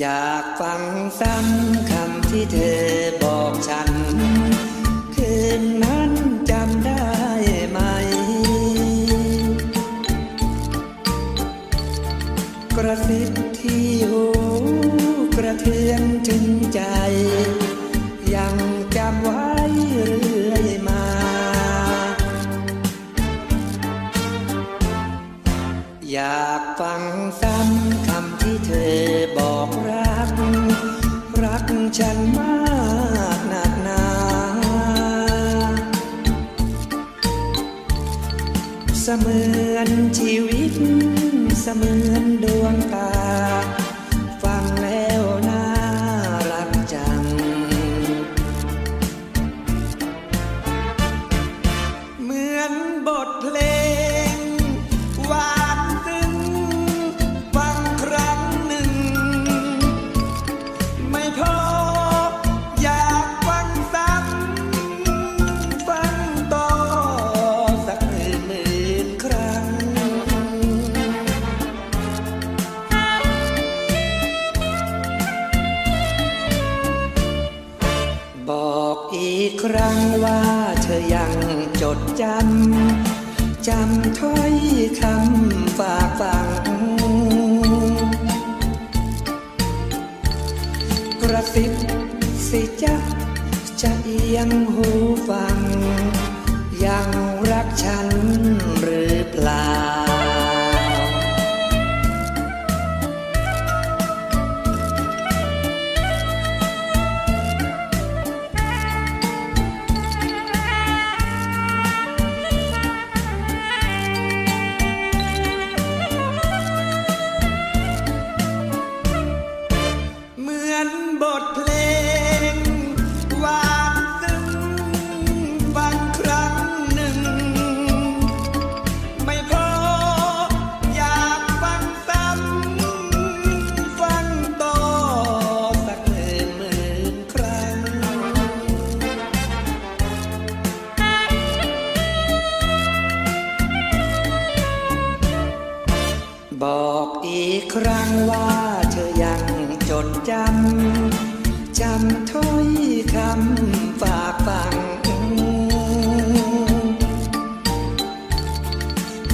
อยากฟังซ้ำคำที่เธอบอกฉัน คืนนั้นจำได้ไหม กระซิบที่หูกระเทือนถึงใจ ยังจำไว้เรื่อยมา อยากฟังซ้ำ มือนชีวิต เสมือนดวงตา อีกครั้งว่าเธอยังจดจำ จำถ้อยคำฝากฝัง กระซิบสิจ๊ะจะเอียงหูฟัง ยังรักฉัน อีกครั้งว่าเธอยังจดจำ จำถ้อยคำฝากฝัง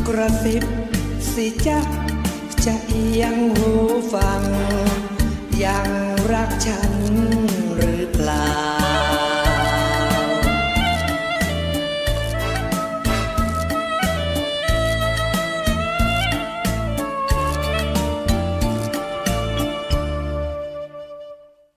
กระซิบสิจ๊ะจะเอียงหูฟัง ยังรักฉัน